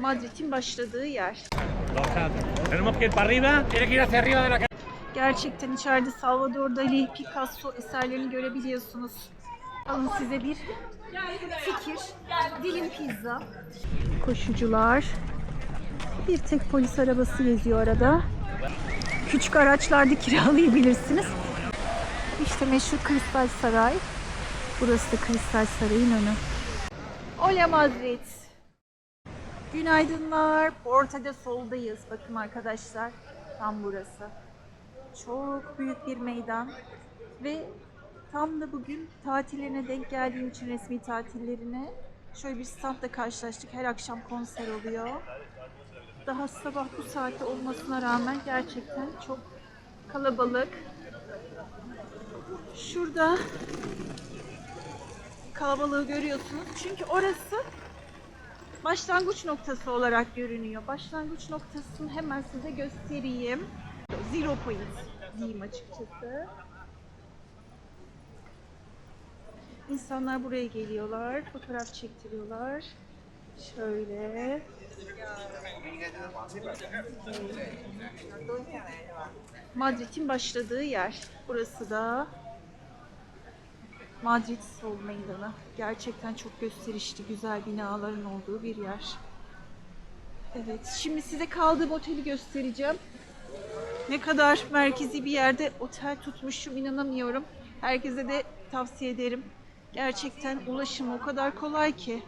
Madrid'in başladığı yer. Gerçekten içeride Salvador Dali, Picasso eserlerini görebiliyorsunuz. Alın size bir fikir. Dilim pizza. Koşucular. Bir tek polis arabası geziyor arada. Küçük araçlarda kiralayabilirsiniz. İşte meşhur Kristal Saray. Burası da Kristal Saray'ın önü. Hola Madrid. Günaydınlar. Porta'da soldayız. Bakın arkadaşlar. Tam burası. Çok büyük bir meydan. Ve tam da bugün tatillerine denk geldiğim için resmi tatillerine şöyle bir standla karşılaştık. Her akşam konser oluyor. Daha sabah bu saatte olmasına rağmen gerçekten çok kalabalık. Şurada kalabalığı görüyorsunuz. Çünkü orası başlangıç noktası olarak görünüyor. Başlangıç noktasını hemen size göstereyim. Zero point diyeyim açıkçası. İnsanlar buraya geliyorlar, fotoğraf çektiriyorlar. Şöyle. Madrid'in başladığı yer. Burası da Madrid Sol Meydanı. Gerçekten çok gösterişli, güzel binaların olduğu bir yer. Evet, şimdi size kaldığım oteli göstereceğim. Ne kadar merkezi bir yerde otel tutmuşum inanamıyorum. Herkese de tavsiye ederim. Gerçekten ulaşım o kadar kolay ki.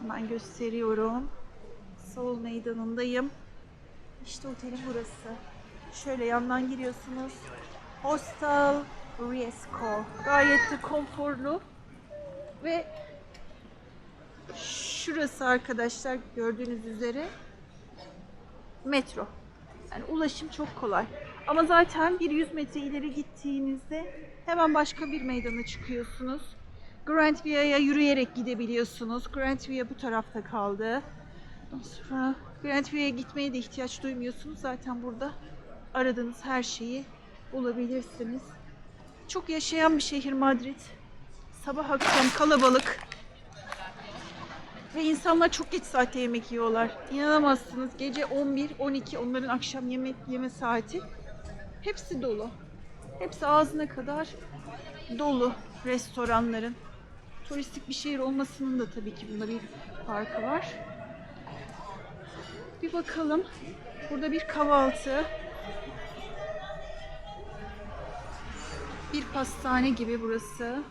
Hemen gösteriyorum. Sol meydanındayım. İşte otelin burası. Şöyle yandan giriyorsunuz. Hostel Riesco. Gayet de konforlu. Ve şurası arkadaşlar gördüğünüz üzere metro. Yani ulaşım çok kolay. Ama zaten bir 100 metre ileri gittiğinizde hemen başka bir meydana çıkıyorsunuz. Grand Via'ya yürüyerek gidebiliyorsunuz. Grand Via bu tarafta kaldı. Sonra Grand Via'ya gitmeye de ihtiyaç duymuyorsunuz. Zaten burada aradığınız her şeyi bulabilirsiniz. Çok yaşayan bir şehir Madrid. Sabah akşam kalabalık. Ve insanlar çok geç saatte yemek yiyorlar. İnanamazsınız. Gece 11, 12 onların akşam yemek yeme saati. Hepsi dolu. Hepsi ağzına kadar dolu restoranların. Turistik bir şehir olmasının da tabii ki bunda bir farkı var. Bir bakalım. Burada bir kahvaltı. Bir pastane gibi burası.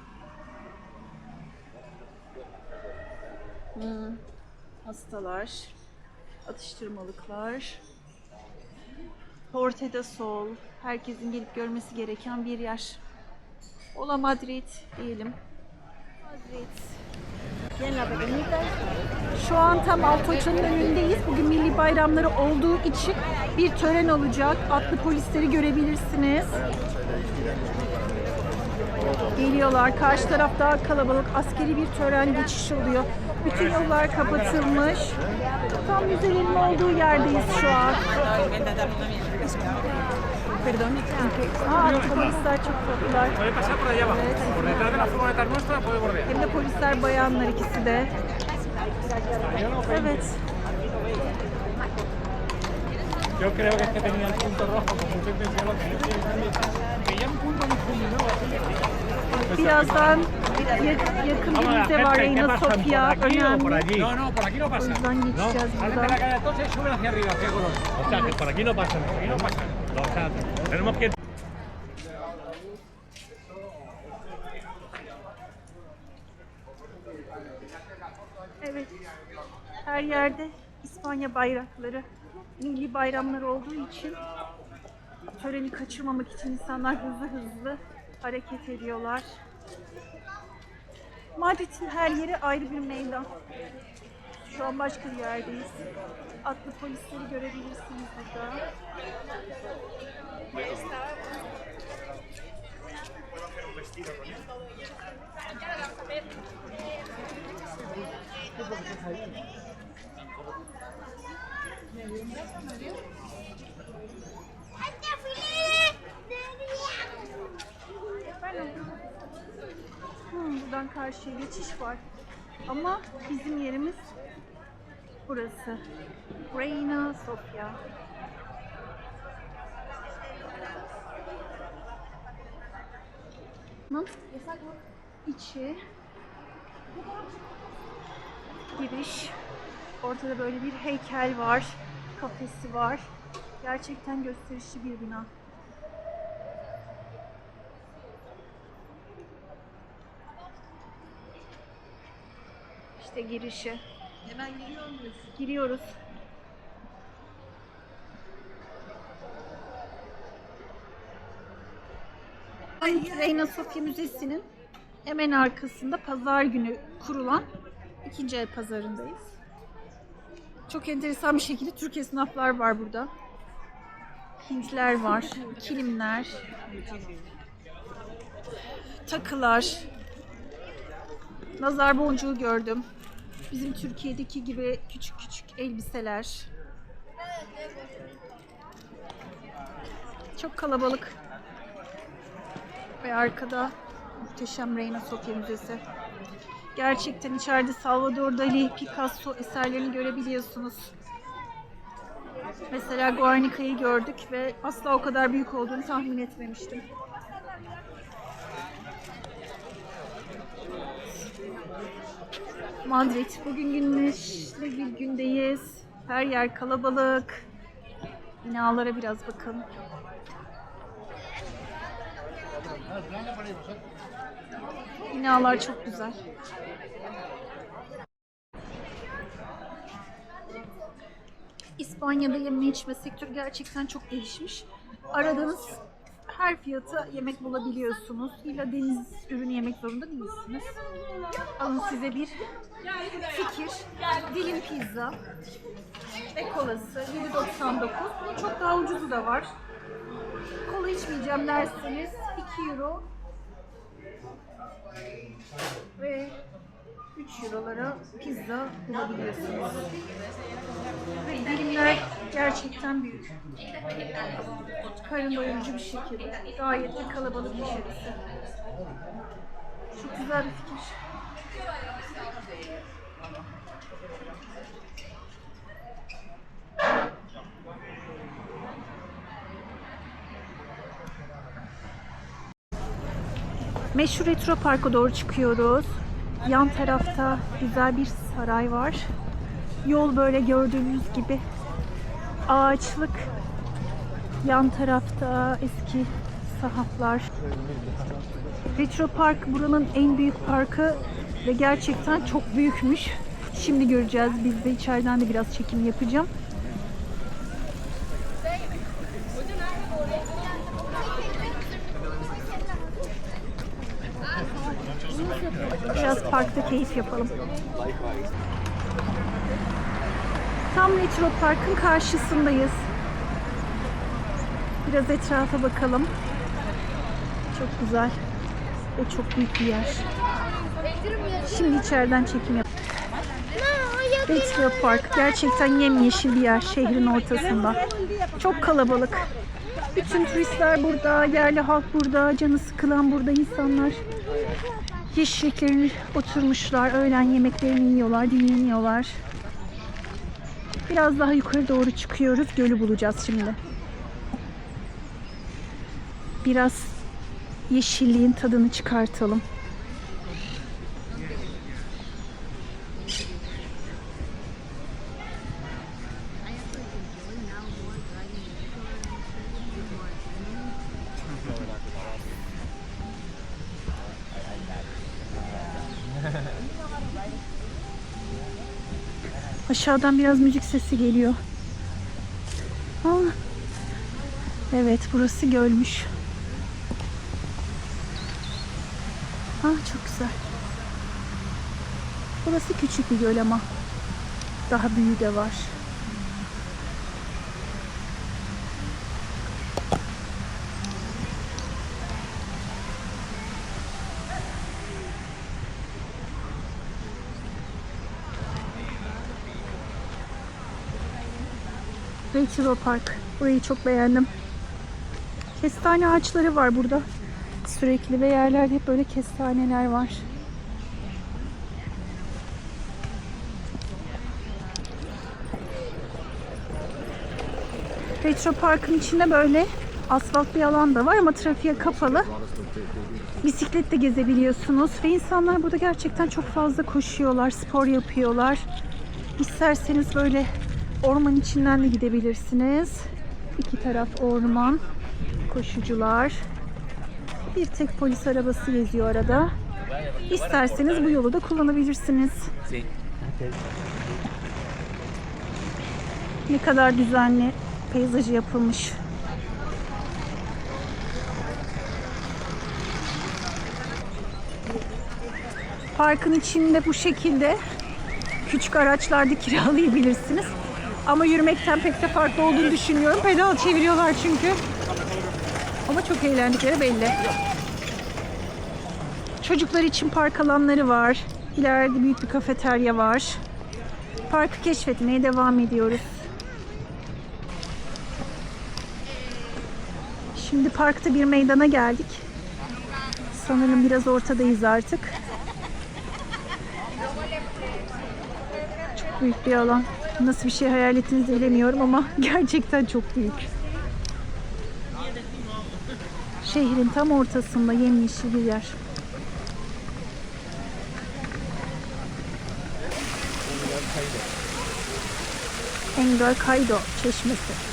Hmm, Pastalar, atıştırmalıklar. Porte de Sol, herkesin gelip görmesi gereken bir yer. Ola Madrid diyelim. Madrid. Şu an tam Altoça'nın önündeyiz. Bugün milli bayramları olduğu için bir tören olacak. Atlı polisleri görebilirsiniz. Geliyorlar. Karşı taraf daha kalabalık. Askeri bir tören geçiş oluyor. Bütün yollar kapatılmış. Tam müzelerin olduğu yerdeyiz şu an. Pardon. Aa, polisler çok tatlılar. Evet. Hem de polisler bayanlar ikisi de. Evet. Yo creo que es que tenía el punto rojo, como usted lo que Veía un punto muy fulminado así. Birazdan ya- yakın bir müze var Reina Sofia. Önemli. No, no, por aquí no O pasa. yüzden No, geçeceğiz la buradan. calle Atocha y suben hacia arriba, hacia Colón. O sea, que por aquí no pasan, por aquí no pasan. O sea, tenemos que... Evet. Her yerde İspanya bayrakları, milli bayramlar olduğu için töreni kaçırmamak için insanlar hızlı hızlı hareket ediyorlar. Madrid'in her yeri ayrı bir meydan. Şu an başka bir yerdeyiz. Atlı polisleri görebilirsiniz burada. Hmm, buradan karşıya geçiş var. Ama bizim yerimiz burası. Reina Sofia. İçi giriş. Ortada böyle bir heykel var. Kafesi var. Gerçekten gösterişli bir bina. İşte girişi. Hemen giriyor muyuz? Giriyoruz. Reina Sofia Müzesi'nin hemen arkasında pazar günü kurulan ikinci el pazarındayız. Çok enteresan bir şekilde Türk esnaflar var burada. Hintler var, kilimler, takılar, nazar boncuğu gördüm. Bizim Türkiye'deki gibi küçük küçük elbiseler. Çok kalabalık. Ve arkada muhteşem Reina Sofia Müzesi. Gerçekten içeride Salvador Dali, Picasso eserlerini görebiliyorsunuz. Mesela Guernica'yı gördük ve asla o kadar büyük olduğunu tahmin etmemiştim. Madrid. Bugün güneşli bir gündeyiz. Her yer kalabalık. Binalara biraz bakın. Binalar çok güzel. İspanya'da yeme içme sektörü gerçekten çok gelişmiş. Aradığınız her fiyata yemek bulabiliyorsunuz. İlla deniz ürünü yemek zorunda değilsiniz. Alın size bir fikir. Dilim pizza ve kolası 7.99. Bunun çok daha ucuzu da var. Kola içmeyeceğim derseniz 2 euro ve 3 eurolara pizza bulabiliyorsunuz. Ve dilimler gerçekten büyük. Karın doyurucu bir şekilde. Gayet de kalabalık içerisi. Çok güzel bir fikir. Meşhur Retro Park'a doğru çıkıyoruz. Yan tarafta güzel bir saray var. Yol böyle gördüğünüz gibi ağaçlık. Yan tarafta eski sahaflar. Retro Park buranın en büyük parkı ve gerçekten çok büyükmüş. Şimdi göreceğiz. Biz de içeriden de biraz çekim yapacağım. Biraz parkta keyif yapalım. Tam Retro Park'ın karşısındayız. Biraz etrafa bakalım. Çok güzel ve çok büyük bir yer. Şimdi içeriden çekim yap. Retro Park gerçekten yemyeşil bir yer şehrin ortasında. Çok kalabalık. Bütün turistler burada, yerli halk burada, canı sıkılan burada insanlar. Yeşilliklerin oturmuşlar, öğlen yemeklerini yiyorlar, dinleniyorlar. Biraz daha yukarı doğru çıkıyoruz. Gölü bulacağız şimdi. Biraz yeşilliğin tadını çıkartalım. Aşağıdan biraz müzik sesi geliyor. Aa, evet burası gölmüş. Ah çok güzel. Burası küçük bir göl ama daha büyüğü de var. ve Park. Burayı çok beğendim. Kestane ağaçları var burada. Sürekli ve yerlerde hep böyle kestaneler var. Retro Park'ın içinde böyle asfalt bir alan da var ama trafiğe kapalı. Bisikletle gezebiliyorsunuz ve insanlar burada gerçekten çok fazla koşuyorlar, spor yapıyorlar. İsterseniz böyle orman içinden de gidebilirsiniz. İki taraf orman, koşucular. Bir tek polis arabası geziyor arada. İsterseniz bu yolu da kullanabilirsiniz. Ne kadar düzenli peyzajı yapılmış. Parkın içinde bu şekilde küçük araçlarda kiralayabilirsiniz. Ama yürümekten pek de farklı olduğunu düşünmüyorum. Pedal çeviriyorlar çünkü. Ama çok eğlendikleri belli. Çocuklar için park alanları var. İleride büyük bir kafeterya var. Parkı keşfetmeye devam ediyoruz. Şimdi parkta bir meydana geldik. Sanırım biraz ortadayız artık. Çok büyük bir alan. Nasıl bir şey hayal ettiğinizi bilemiyorum ama gerçekten çok büyük. Şehrin tam ortasında yemyeşil bir yer. Engar Kaido çeşmesi.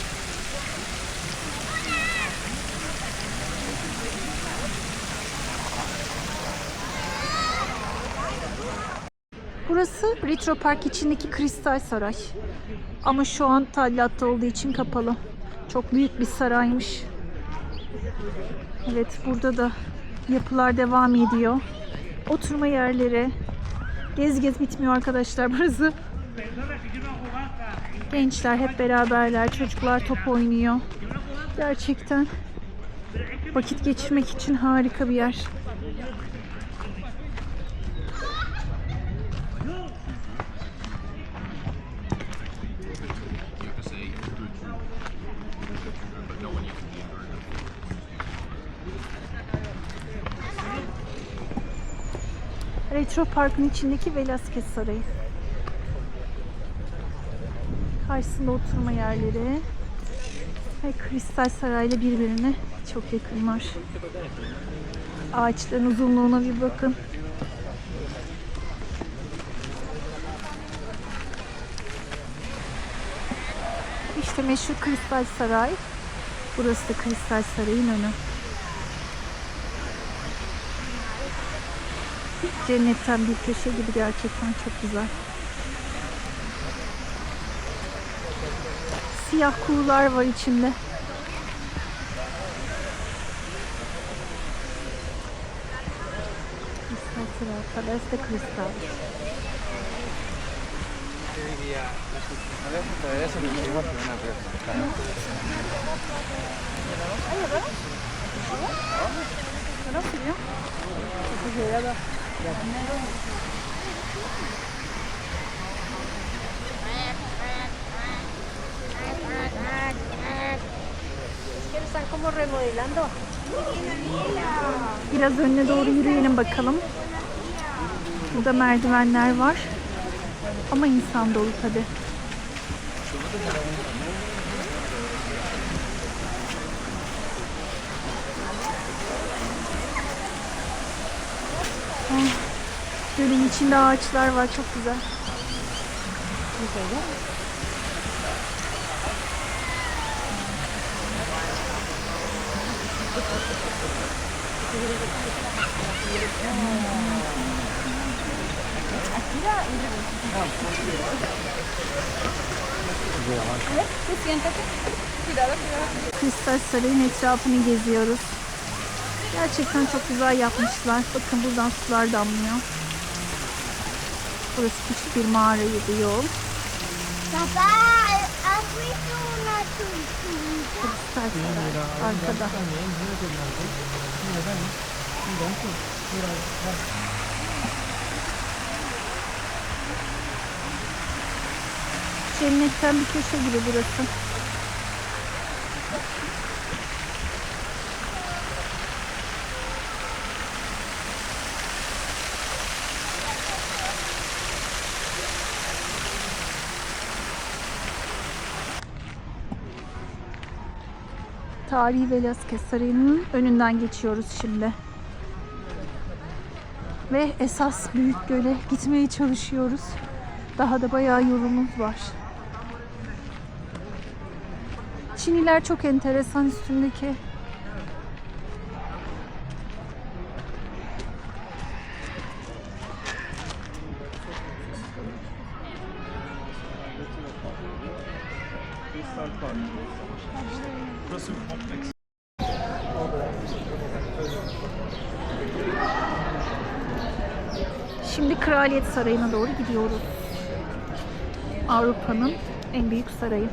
Burası Retro Park içindeki Kristal Saray. Ama şu an tadilatta olduğu için kapalı. Çok büyük bir saraymış. Evet burada da yapılar devam ediyor. Oturma yerleri. Gez gez bitmiyor arkadaşlar burası. Gençler hep beraberler. Çocuklar top oynuyor. Gerçekten vakit geçirmek için harika bir yer. Retro Park'ın içindeki Velasquez Sarayı. Karşısında oturma yerleri ve Kristal Saray'la birbirine çok yakınlar. Ağaçların uzunluğuna bir bakın. İşte meşhur Kristal Saray. Burası da Kristal Saray'ın önü. Cennetten bir köşe gibi gerçekten çok güzel. Siyah kuğular var içinde. Palace de Kristal. Nasıl ya? que lo Biraz önüne doğru yürüyelim bakalım. Burada merdivenler var. Ama insan dolu tabi. Gölün içinde ağaçlar var çok güzel. Kristal Saray'ın etrafını geziyoruz. Gerçekten çok güzel yapmışlar. Bakın buradan sular damlıyor. Burası küçük bir mağara gibi yol. Saray arkada. Cennetten bir köşe gibi burası. Tarihi Velázquez Sarayı'nın önünden geçiyoruz şimdi. Ve esas Büyük Göl'e gitmeye çalışıyoruz. Daha da bayağı yolumuz var. Çiniler çok enteresan üstündeki Sarayı'na doğru gidiyoruz. Avrupa'nın en büyük sarayı.